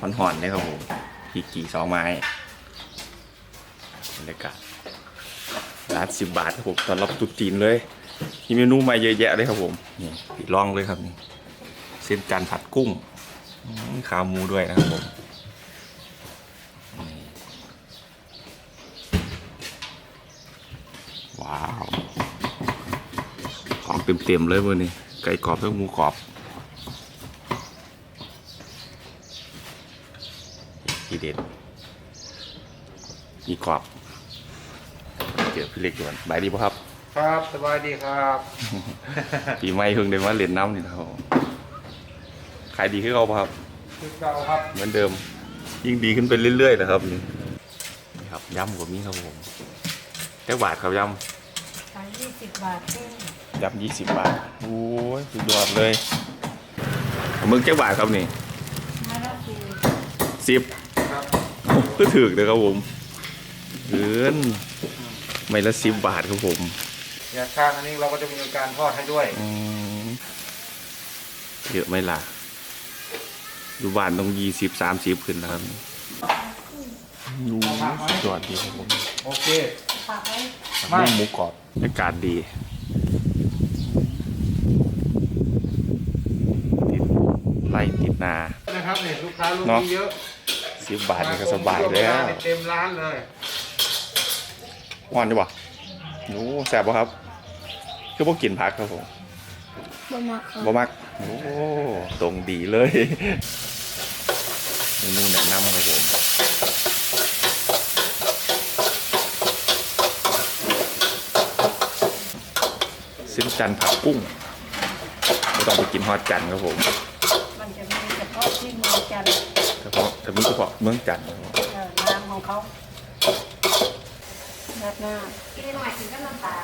ห่อนๆเลยครับผมพริกกี่สองไม้บรรยากาศร้านสิบบาทครับผมตอนรับตุ๊จีนเลยมีเมนูมาเยอะแยะเลยครับผมนี่ติดลองเลยครับนี่เส้นจันผัดกุ้งขาหมูด้วยนะครับผมว้าวของเต็มๆเลยวันนี้ไก่กรอบทั้งหมูกรอบ เด็ดมีกรอบเจอพี่เล็กด่วนบายดีป่ะครับ ครับสบายดีครับ ปีใหม่เพิ่งได้มาเล่นน้ำนี่นะครับขายดีขึ้นเขาป่ะครับคือเราครับ เหมือนเดิม ยิ่งดีขึ้นไปเรื่อยๆนะครับนี่นี่ครับยำกว่านี้ครับผมแค่บาทครับยขายยี่สิบบาทเองำยำยี่สิบบาทโอ้ยสุดยอดเลยมึงแค่บาทครับนี่มาละสี่สิบครับ ก็ถือเลยครับผมเกินไม่ละสิบบาทครับผมอย่างข้างอันนี้เราก็จะมีการทอดให้ด้วยอืมเยอะไหมล่ะอยู่บ้านต้องยี่สิบสามสิบขึ้นนะครับดูสุดยอดดีครับผม โอเคฝากไว้ไม่นุ่มหมูกรอบอากาศดีติดไล่ติดนานะครับเนี่ยลูกค้าลูกเนาะนี้เยอะ สิบบาทนี่ก็สบายแล้วเต็มร้านเลยอ่อนดีป่ะโอ้แสบป่ะครับ คือพวกกินผักครับผมบะมาค่ะบ่มักโอ้ตรงดีเลยเมนูแนะนำครับผมเส้นจันทร์ผักกุ้งไม่ต้องไปกินฮอดจันทร์ครับผม มันจะมีเฉพาะที่เมืองจันทร์ เฉพาะแต่มีเฉพาะเมืองจันทร์ครับเออน้ำของเขาราดหน้ากินหน่อยถึงก็น้ำตา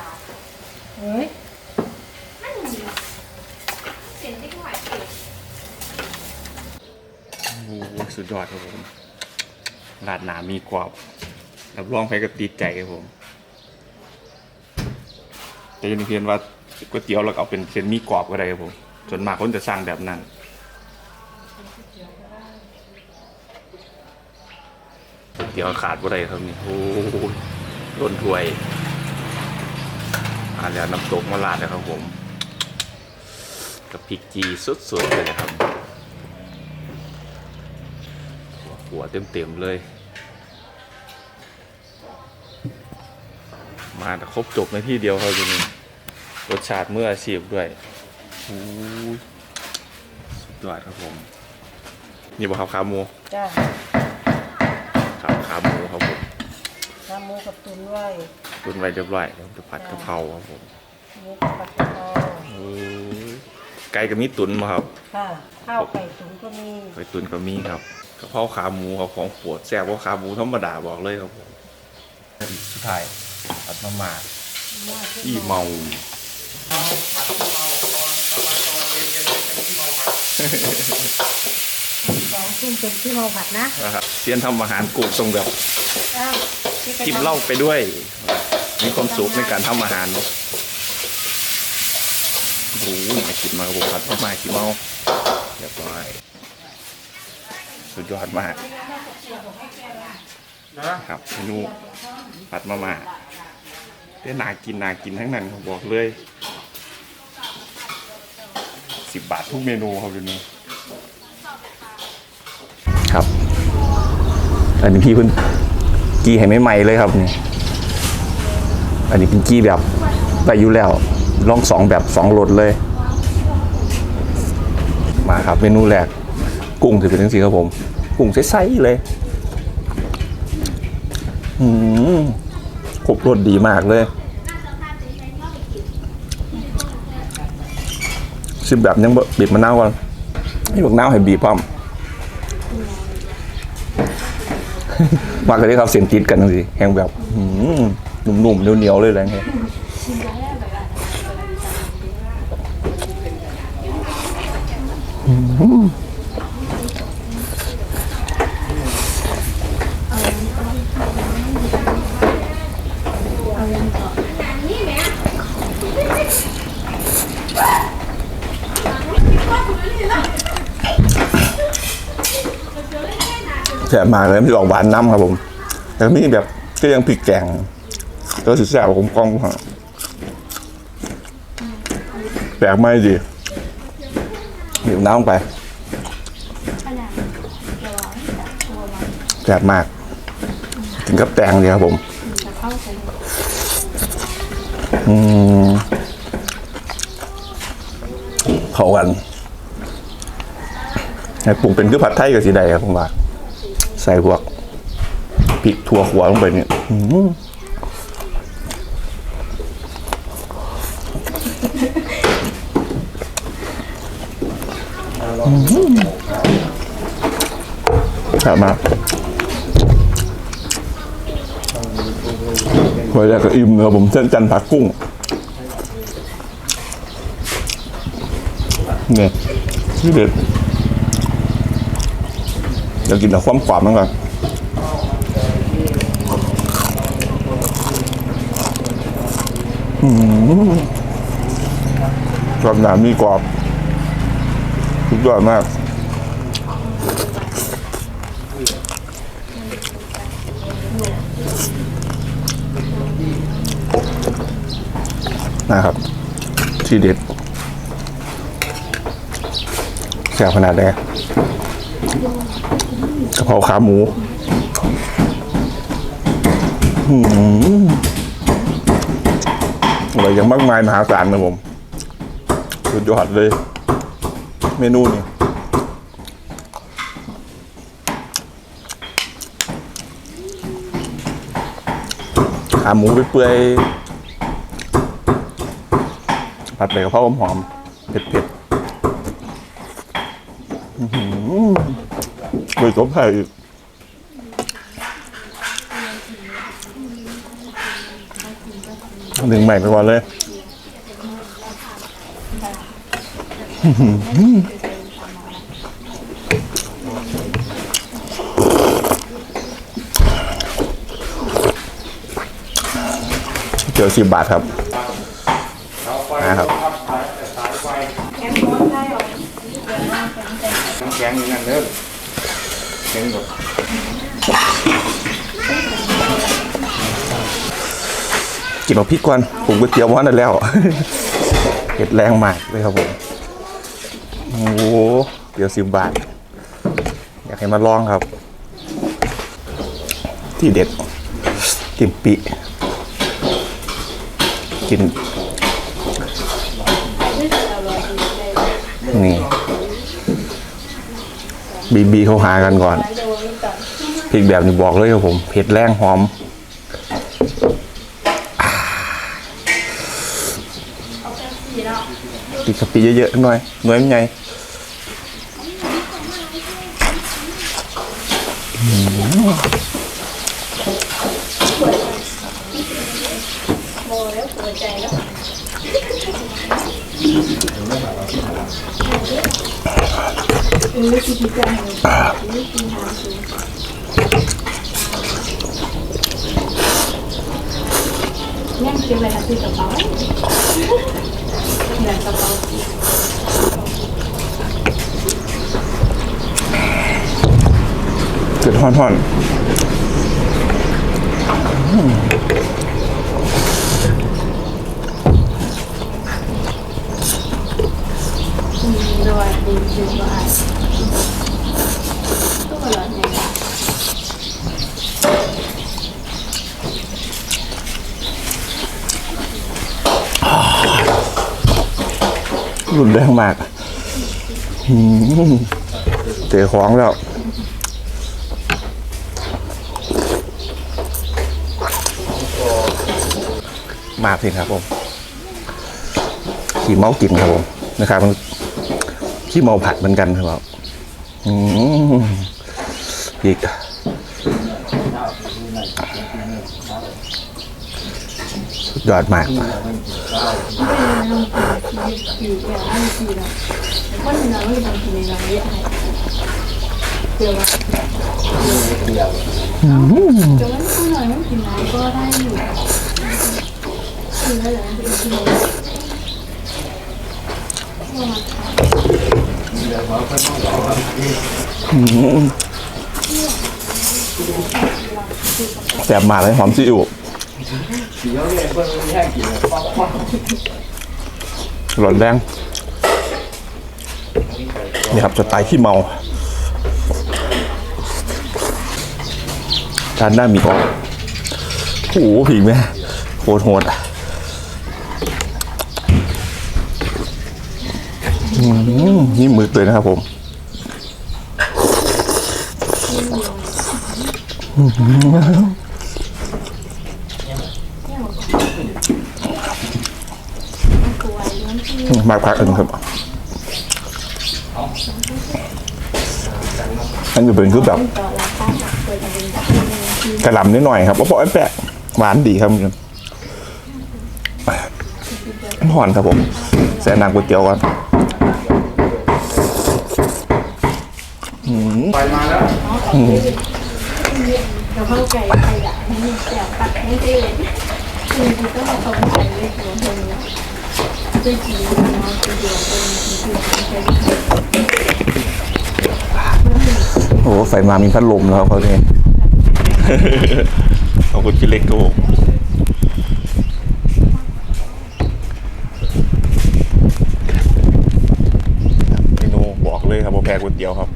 เฮ้ยนั่นมีเสียงที่หน่อยสิโอ้โหสุดยอดครับผมราดหนามีกรอบรับรองไปก็ติดใจครับผมแต่อยังเพียนว่าก๋วยเตี๋ยวเราก็เอาเป็นเส้นมีกรอบก็ได้ครับผมส่วนมากคนจะสั่งแบบนั้น เดี๋ยวขาดบ่ได้ครับนี่โอ้โหล้นถ้วยอาแล้วน้ำตกมาลาดนะครับผม กับพริกจีสุดๆเลยนะครับหัวเต็มๆเลย มาครบจบในที่เดียวครับทีนี้รสชาติเมื่ออาชีพด้วยโอ้ยสุดยอดครับผม นี่บอกครับขาหมูจ้า ครับขาหมูครับผม ทำหมูกับตุนไว้ตุนไว้เรียบร้อยแล้วจะผัดกะเพราครับผมหมูกับปลากระเพราโอ้ยไก่กับมีตุนมาครับ ค่ะ ข้าวไก่ตุ๋นก็มีไก่ตุนกับมีครับกะเพราขาหมูครับของโปวดแซ่บกว่าขาหมูธรรมดาบอกเลยครับผมสุดท้ายผัดมาม่าหน้าที่เมาสองทุ่มเป็นที่เมาผัดนะนะครับเซียนทำอาหารกูตรงแบบ อ้าวที่ไปกินทำเหล้าไปด้วย มีความสุขในการทำอาหารโอ้โหมากินมาบุกผัดมาขี้เมาเรียบร้อยสุดยอดมากนะครับเมนูผัดมาม่าได้นากินนากินทั้งนั้นผมบอกเลยสิบบาททุกเมนูครับเดี๋ยวนี้ครับ อันนี้พี่เพิ่น กี้ให้ไม่ใหม่ๆเลยครับนี่อันนี้เป็นกี้แบบไปอยู่แล้วลองสองแบบสองรสเลย มาครับเมนูแรก กุ้งถือเป็นทั้งสีครับผม กุ้งใสๆเลยอืมครบรสดีมากเลยชิมแบบยังบีบมะนาวก่อนนี่บักนาวให้บีบพร้อม มากเลยครับเสียงติดกันสิแหงแบบหนุ่มๆเหนียวๆเลยแหละแหงอืม แซ่บมากเลยมันจะออกหวานน้ำครับผมแล้วมีแบบก็ยังพริกแกงก็สุดแซ่บผมกล้องฮะแปลกไม่ดีหยิบน้ำไปขนาดเดี๋ยวตัวมันแซ่บมาก ถึงกับแตงเลยครับผม อืมเขากันให้ปรุงเป็นคือผัดไทยกับสีใดครับผมว่า ส่พวกพริกถั่วขัวลงไปเนี่ยอืมแซ่บมากพอแรกก็อิ่มเลยครับผมเส้นจันทร์ผักกุ้ง เนี่ยที่เด็ด เดี๋ยวกินแต่ความกรอบมันก่อนอืมกรอบหนามีกรอบสุดยอดมากนะครับ ที่เด็ดแซ่บขนาดไหน กะเพราขาหมูอืมอร่อยอย่างมากมายมหาศาลนะผม สุดยอดเลย เมนูนี้ขาหมูเปื่อยๆผัดใบกะเพราหอมๆเผ็ดๆ ไปตบไทยอีกหนึ่งใหม่ไปก่อนเลยเจอสิบบาทครับเอาไฟนะครับครับสายสายไฟแกงร้อนได้หรอน้ำแข็งอย่างนั้นเด้อแข็งแบบกินเอาพริกก่อนผมก๋วยเตี๋ยวว่านั่นแล้วเผ็ดแรงมากเลยครับผมโอ้โหเดี๋ยวสิบบาท อยากให้มาลองครับ ที่เด็ดกินปิกินนี่ บีบีเขาหากันก่อนพริกแบบนี้บอกเลยครับผมเผ็ดแรงหอมติดกะปิเยอะๆหน่อยหน่วยมันใหญ่ โมแล้วหัวใจแล้วยังกินอไรนะคือกระเป๋าเงินกระเป๋าเกิดห่อนดีดีว่าตัวหลอนยังไง ๆ รุนแรงมากเจอของแล้วมาสิครับผมขี้เมากินครับผมนะครับมันขี้เมาผัดเหมือนกันครับอืมอีก ยอดมากอืมแซ่บมากเลยหอมซีอิ๊ว เดี๋ยวเนี่ยเพิ่นแย่งกินเลยป๊อกป๊อกร้อนแรงนี่ครับสไตล์ขี้เมาทานหน้ามีกรอบโอ้โหผีแม่โคตรโหดอะอืมนี่มือเลยนะครับผมกลัวย้อนที่ มากพักอันครับ อันนี้เป็นคือแบบต่อราคาจากเคยจะเป็นแบบนี้กระหล่ำนิดหน่อยครับเพราะไอ้แปะหวานดีครับคุณหอนครับผมแซ่น้ำก๋วยเตี๋ยวก่อนไปมาแล้วเราเข้าใจใครอยากให้มีแต่ปัดให้ได้เลยคือคือต้องมาสงสัยเลยหัวเธอ โอ้โหใส่มามีพัดลมแล้วเขาเนี่ยขอบคุณพี่เล็กครับผมเมนูบอกเลยครับว่าแพงก๋วยเตี๋ยวครับ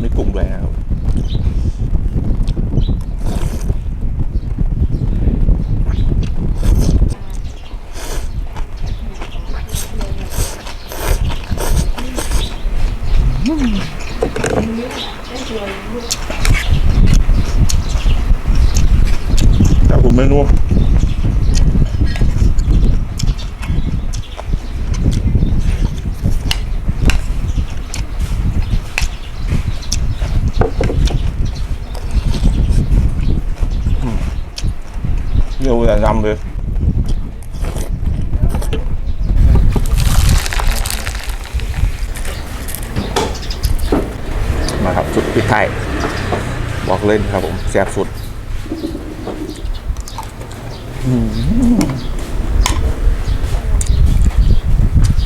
ไม่ปรุงด้วยนะครับครับผมเมนู เดี๋ยวจะนำเลยมาครับสุดพิดไทยบอกเล่นครับผมแซ่บสุด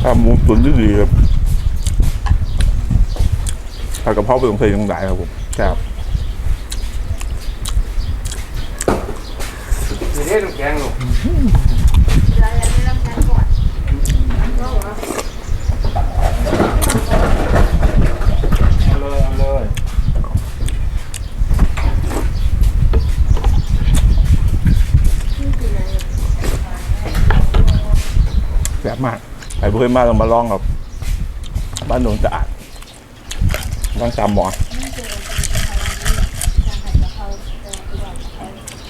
ทำหมูตุ๋นที่ดีครับผัดกะเพราเป็นเพลงตรงไหนครับผมแซ่บ มี เทศน้ำแข็งลูกเอาเลยเอาเลยแซ่บมากใครเพื่อนมาลงมาลองครับบ้านโนนสะอาดบ้านตามหมอ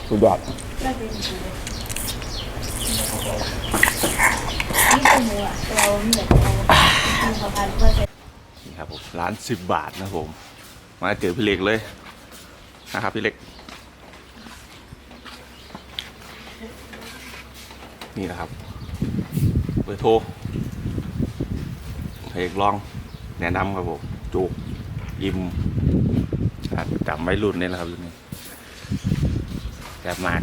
สุดยอด นี่ครับผมร้านสิบบาทนะผม มาเจอพี่เล็กเลยนะครับพี่เล็ก นี่นะครับเบอร์โทรเพลงลองแนะนำครับผมจูกยิมจำไม่รุ่นนี่แหละครับรุ่นนี้ แบบมาก